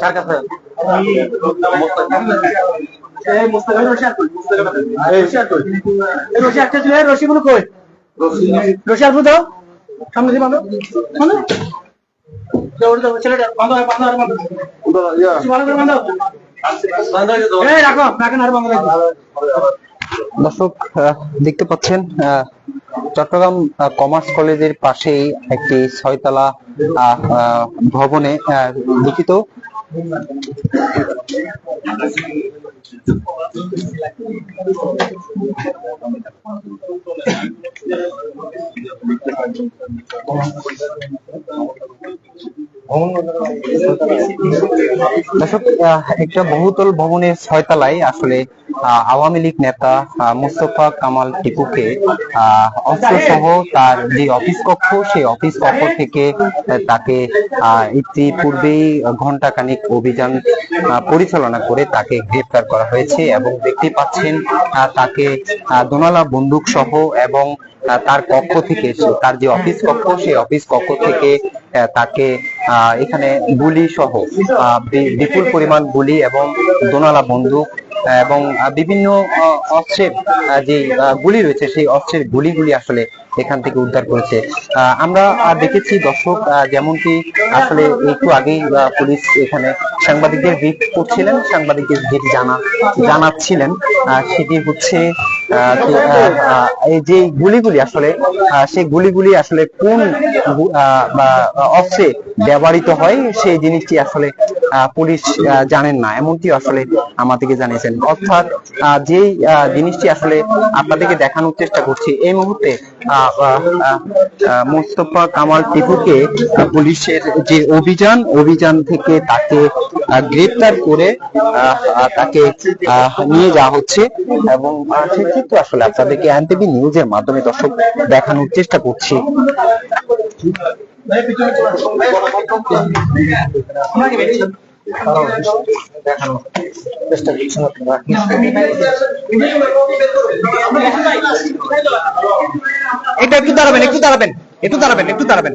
কার কাছে রশিগুলো কই রশি আসব তো সামনে দিয়ে দর্শক দেখতে পাচ্ছেন চট্টগ্রাম কমার্স কলেজের পাশেই একটি ছয়তলা ভবনে আহ, ভবনে আহ, লিখিত দর্শক একটা বহুতল ভবনের ছয়তলায় আসলে আওয়ামী লীগ নেতা মোস্তফা কামাল টিপুকে অস্ত্র সহ তার যে অফিস কক্ষ, সেই অফিস কক্ষ থেকে তাকে ইতিপূর্বেই ঘণ্টা খানিক অভিযান পরিচালনা করে তাকে গ্রেপ্তার করা হয়েছে এবং দেখতে পাচ্ছেন তাকে দোনালা বন্দুক সহ এবং তার কক্ষ থেকে তার যে অফিস কক্ষ, সেই অফিস কক্ষ থেকে তাকে এখানে গুলি সহ বিপুল পরিমাণ গুলি এবং দোনালা বন্দুক এবং বিভিন্ন অস্ত্রের যে গুলি রয়েছে, সেই অস্ত্রের গুলিগুলি আসলে এখান থেকে উদ্ধার করেছে। আমরা দেখেছি দর্শক যেমনটি আসলে একটু আগেই পুলিশ এখানে সাংবাদিকদের ব্রিফ করছিলেন, সাংবাদিকদের যেটি জানা, জানাচ্ছিলেন। সেটি হচ্ছে এই যে গুলিগুলি আসলে সেই গুলিগুলি আসলে কোন অস্ত্রে ব্যবহৃত হয়, সেই জিনিসটি আসলে পুলিশ জানেন না। এমনটি আসলে আমাদেরকে জানিয়েছেন। অর্থাৎ যেই জিনিসটি আসলে আপনাদেরকে দেখানোর চেষ্টা করছি, এই মুহূর্তে মোস্তফা কামাল টিপুকে পুলিশের যে অভিযান অভিযান থেকে তাকে গ্রেপ্তার করে তাকে নিয়ে যাওয়া হচ্ছে এবং সেক্ষেত্রে আসলে আপনাদেরকে এনটিভি নিউজের মাধ্যমে দর্শক দেখানোর চেষ্টা করছি। এটা একটু দাঁড়াবেন একটু দাঁড়াবেন একটু দাঁড়াবেন একটু দাঁড়াবেন।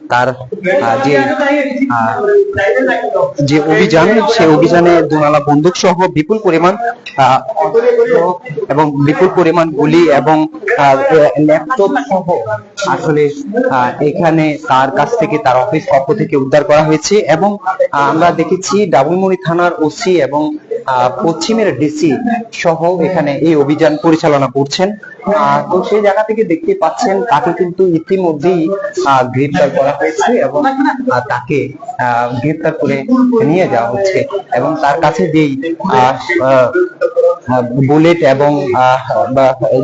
তার যে যে অভিযান, সেই অভিযানে দুনালা বন্দুক সহ বিপুল পরিমাণ এবং বিপুল পরিমাণ গুলি এবং ল্যাপটপ সহ আসলে এখানে তার কাছ থেকে তার অফিস কক্ষ থেকে উদ্ধার করা হয়েছে এবং আমরা দেখেছি ডাবলমুড়ি থানার ওসি এবং পশ্চিমের ডিসি সহ এখানে এই অভিযান পরিচালনা করছেন। তো সেই জায়গা থেকে দেখতে পাচ্ছেন, তাকে কিন্তু ইতিমধ্যেই গ্রেপ্তার করা হয়েছে এবং তাকে গ্রেপ্তার করে নিয়ে যাওয়া হচ্ছে এবং তার কাছে যেই বুলেট এবং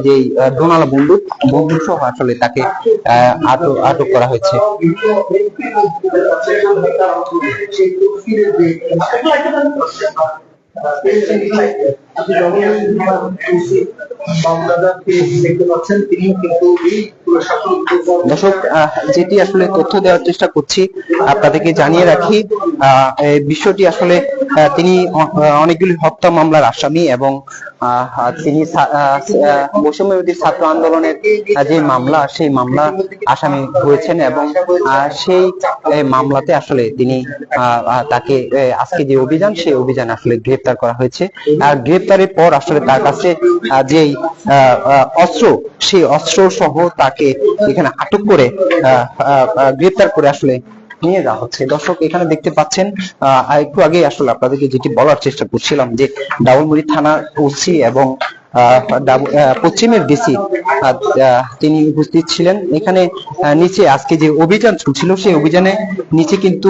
যে ডোনালা বন্দুক বন্দুক সহ আসলে তাকে আটক করা হয়েছে। দেখতে পাচ্ছেন তিনি কিন্তু এই প্রশাসন দর্শক যেটি আসলে তথ্য দেওয়ার চেষ্টা করছি, আপনাদেরকে জানিয়ে রাখি বিষয়টি আসলে তিনি অনেকগুলি হত্যা মামলার আসামি এবং তিনি ছাত্র আন্দোলনের যে মামলা, সেই মামলা আসামি হয়েছেন এবং সেই মামলাতে আসলে তিনি তাকে আজকে যে অভিযান, সেই অভিযান আসলে গ্রেপ্তার করা হয়েছে। আর গ্রেপ্তারের পর আসলে তার কাছে যেই অস্ত্র সেই অস্ত্র সহ তাকে এখানে আটক করে গ্রেপ্তার করে আসলে নিয়ে যাওয়া হচ্ছে। দর্শক এখানে দেখতে পাচ্ছেন আহ, একটু আগে আসলে আপনাদেরকে যেটি বলার চেষ্টা করছিলাম যে ডাউলমুড়ি থানার ওসি এবং পশ্চিমের ডিসি তিনি উপস্থিত ছিলেন। এখানে নিচে আজকে যে অভিযান চলছিল, সেই অভিযানে নিচে কিন্তু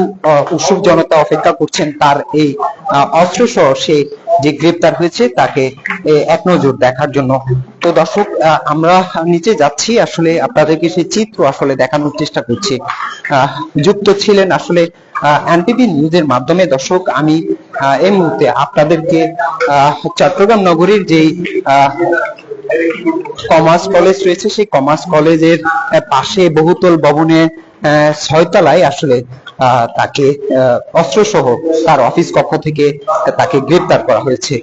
উৎসুক জনতা অপেক্ষা করছেন। তার এই অস্ত্র সহ সে যে গ্রেপ্তার হয়েছে, তাকে এক নজর দেখার জন্য। তো দর্শক আমরা নিচে যাচ্ছি। আসলে আপনাদেরকে সেই চিত্র আসলে দেখানোর চেষ্টা করছি। যুক্ত ছিলেন আসলে এনটিভি নিউজের মাধ্যমে। দর্শক, আমি এই মুহূর্তে আপনাদেরকে চট্টগ্রাম নগরীর যেই কমার্স কলেজ রয়েছে, সেই কমার্স কলেজের পাশে বহুতল ভবনে ছয়তলায় আসলে তাকে অস্ত্র সহ তার অফিস কক্ষ থেকে তাকে গ্রেপ্তার করা হয়েছে।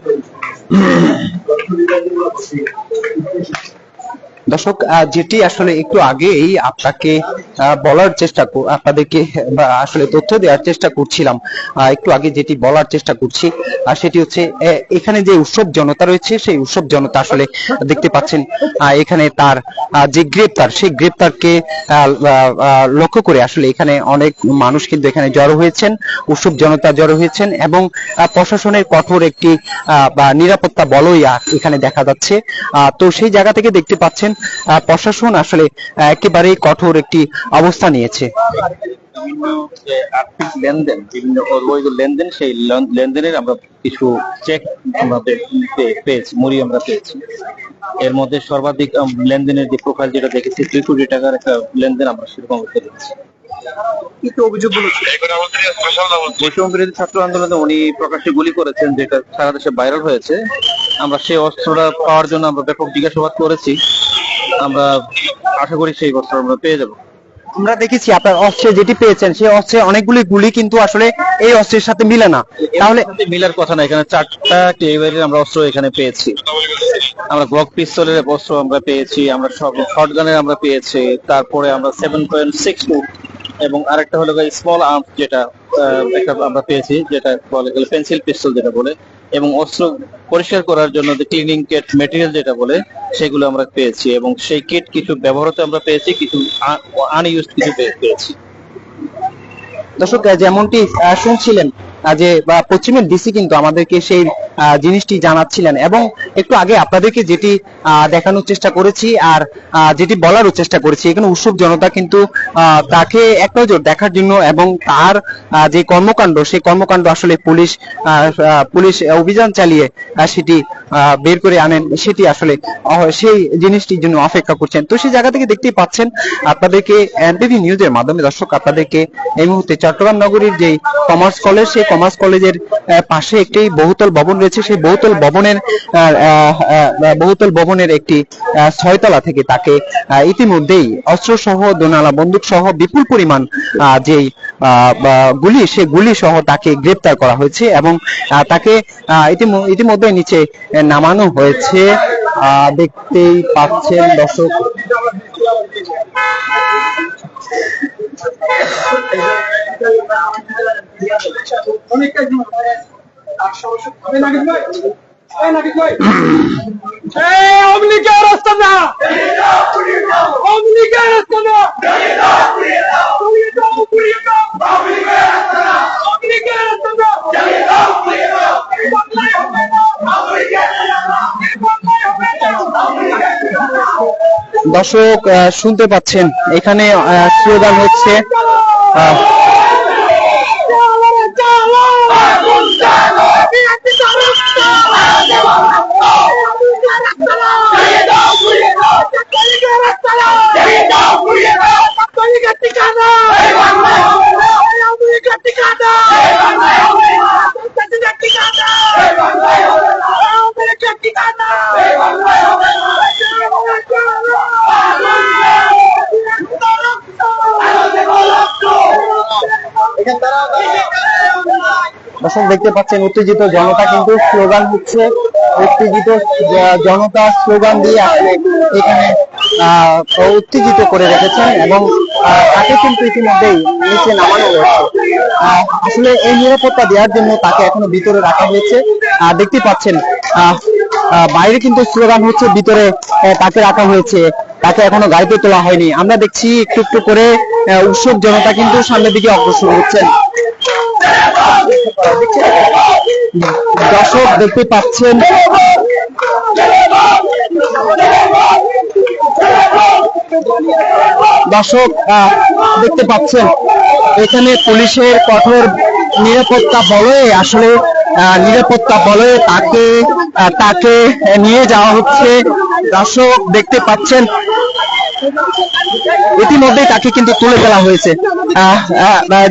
দর্শক যেটি আসলে একটু আগেই আপনাকে বলার চেষ্টা আপনাদেরকে আসলে তথ্য দেওয়ার চেষ্টা করছিলাম। একটু আগে যেটি বলার চেষ্টা করছি, আর সেটি হচ্ছে এখানে যে উৎসব জনতা রয়েছে, সেই উৎসব জনতা আসলে দেখতে পাচ্ছেন এখানে তার যে গ্রেপ্তার, সেই গ্রেপ্তারকে লক্ষ্য করে আসলে এখানে অনেক মানুষ কিন্তু এখানে জড়ো হয়েছেন, উৎসব জনতা জড়ো হয়েছেন এবং প্রশাসনের কঠোর একটি বা নিরাপত্তা বলয় এখানে দেখা যাচ্ছে। তো সেই জায়গা থেকে দেখতে পাচ্ছেন প্রশাসন আসলে একেবারেই কঠোর একটি অবস্থা নিয়েছে। বিভিন্ন যে আর্থিক লেনদেন বিভিন্ন অবৈধ লেনদেন সেই লেনদেনের আমরা কিছু চেক আমরা পেয়েছি মুড়ি আমরা পেয়েছি। এর মধ্যে সর্বাধিক লেনদেনের যে প্রোফাইল যেটা দেখেছি দুই কোটি টাকার একটা লেনদেন আমরা সেরকম পেয়েছি কি অভিযোগগুলো ছিল বৈষম্য ছাত্র আন্দোলনে উনি প্রকাশ্যে গুলি করেছেন যেটা সারা দেশে ভাইরাল হয়েছে। আমরা সেই অস্ত্রটা পাওয়ার জন্য আমরা ব্যাপক জিজ্ঞাসাবাদ করেছি। আমরা আশা করি সেই অস্ত্র আমরা পেয়ে যাব। আমরা দেখেছি আপনার অস্ত্রে যেটি পেয়েছেন, সেই অস্ত্রে অনেকগুলি গুলি কিন্তু আসলে এই অস্ত্রের সাথে মিলে না। তাহলে মিলার কথা না, এখানে চারটা টেবিলের আমরা অস্ত্র এখানে পেয়েছি। আমরা গ্লক পিস্তলের অস্ত্র আমরা পেয়েছি, আমরা সব শর্টগানের আমরা পেয়েছি, তারপরে আমরা সেভেন পয়েন্ট সিক্স এবং আরেকটা হলো স্মল আর্ম যেটা একটা আমরা পেয়েছি, যেটা বলে গেলে পেন্সিল পিস্তল যেটা বলে, এবং অস্ত্র পরিষ্কার করার জন্য যে ক্লিনিং কিট মেটেরিয়াল যেটা বলে, সেগুলো আমরা পেয়েছি এবং সেই কিট কিছু ব্যবহৃত আমরা পেয়েছি, কিছু আনইউজ কিছু পেয়েছি। দর্শক যেমনটি শুনছিলেন যে পশ্চিমের ডিসি কিন্তু আমাদেরকে সেই জিনিসটি জানাচ্ছিলেন। এবং একটু আগে আপনাদেরকে যেটি দেখানোর চেষ্টা করেছি আর যেটি বলারও চেষ্টা করেছি, এখানে উৎসুক জনতা কিন্তু তাকে এক নজর দেখার জন্য এবং তার যে কর্মকাণ্ড, সেই কর্মকাণ্ড আসলে পুলিশ পুলিশ অভিযান চালিয়ে সেটি বের করে আনেন, সেটি আসলে সেই জিনিসটির জন্য অপেক্ষা করছেন। তো সেই জায়গা থেকে দেখতেই পাচ্ছেন, আপনাদেরকে এনটিভি নিউজের মাধ্যমে দর্শক আপনাদেরকে এই মুহূর্তে চট্টগ্রাম নগরীর যে কমার্স কলেজ সেই কমার্স কলেজের পাশে একটি বহুতল ভবন রয়েছে। সেই বহুতল ভবনের বহুতল ভবনের একটি ছয়তলা থেকে তাকে ইতিমধ্যেই অস্ত্র সহ দোনালা বন্দুক সহ বিপুল পরিমাণ যেই গুলি, সে গুলি সহ তাকে গ্রেপ্তার করা হয়েছে এবং তাকে ইতিমধ্যে নিচে নামানো হয়েছে। দেখতেই পাচ্ছেন দর্শক অনেকটা রাস্তা না। রাস্তা না। দর্শক শুনতে পাচ্ছেন। এখানে স্লোগান হচ্ছে দর্শক, দেখতে পাচ্ছেন, উত্তেজিত জনতা কিন্তু স্লোগান হচ্ছে উত্তেজিত জনতা স্লোগান দিয়ে আসলে এখানে উত্তেজিত করে রেখেছেন এবং তাকে কিন্তু ইতিমধ্যেই নিচে নামানো হয়েছে। আসলে এই নিরাপত্তা দেওয়ার জন্য তাকে এখনও ভিতরে রাখা হয়েছে। দেখতে পাচ্ছেন বাইরে কিন্তু স্লোগান হচ্ছে ভিতরে তাকে রাখা হয়েছে। তাকে এখনও গাড়িতে তোলা হয়নি। আমরা দেখছি একটু একটু করে উৎসব জনতা কিন্তু সামনের দিকে অগ্রসর হচ্ছেন। দর্শক দেখতে পাচ্ছেন। দর্শক দেখতে পাচ্ছেন, এখানে পুলিশের কঠোর নিরাপত্তা বলয়ে আসলে নিরাপত্তা বলয়ে তাকে তাকে নিয়ে যাওয়া হচ্ছে। দর্শক দেখতে পাচ্ছেন ইতিমধ্যে তাকে কিন্তু তুলে ফেলা হয়েছে।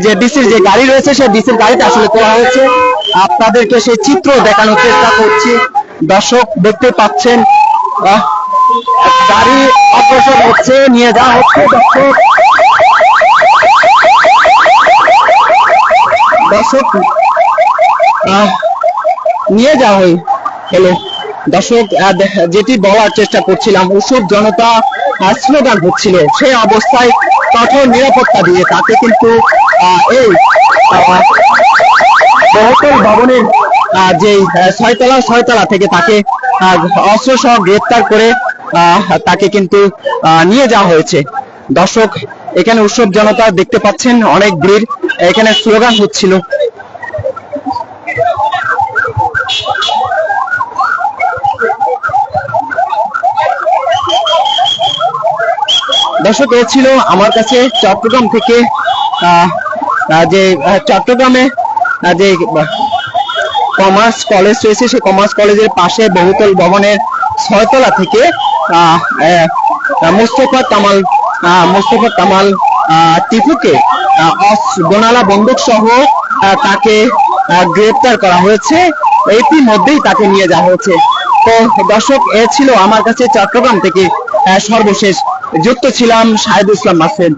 যে ডিসির যে গাড়ি রয়েছে, সেই ডিসির গাড়িটা আসলে তোলা হয়েছে। আপনাদেরকে সেই চিত্র দেখানোর চেষ্টা করছি। দর্শক দেখতে পাচ্ছেন গাড়ি অগ্রসর হচ্ছে, নিয়ে যাওয়া হচ্ছে দর্শক। দর্শক নিয়ে যাওয়া হয় হলো দর্শক যেটি বলার চেষ্টা করছিলাম উৎসব জনতা স্লোগান হচ্ছিল। সেই অবস্থায় কঠোর নিরাপত্তা দিয়ে তাকে কিন্তু এই বহুতল ভবনের যে ছয়তলা ছয়তলা থেকে তাকে অস্ত্র সহ গ্রেপ্তার করে তাকে কিন্তু নিয়ে যাওয়া হয়েছে। দর্শক, এখানে উৎসব জনতা দেখতে পাচ্ছেন, অনেক ভিড়। এখানে স্লোগান হচ্ছিল দর্শক, এ ছিল আমার কাছে চট্টগ্রাম থেকে যে চট্টগ্রামে যে, কমার্স কলেজ রয়েছে সেই কমার্স কলেজের পাশে বহুতল ভবনের ছয়তলা থেকে মোস্তফা কামাল মোস্তফা কামাল টিপুকে গোনালা বন্দুক সহ তাকে গ্রেপ্তার করা হয়েছে। ইতিমধ্যেই তাকে নিয়ে যাওয়া হয়েছে। তো দর্শক, এ ছিল আমার কাছে চট্টগ্রাম থেকে সর্বশেষ যুক্ত ছিলাম শাহেদ ইসলাম মাসেদ।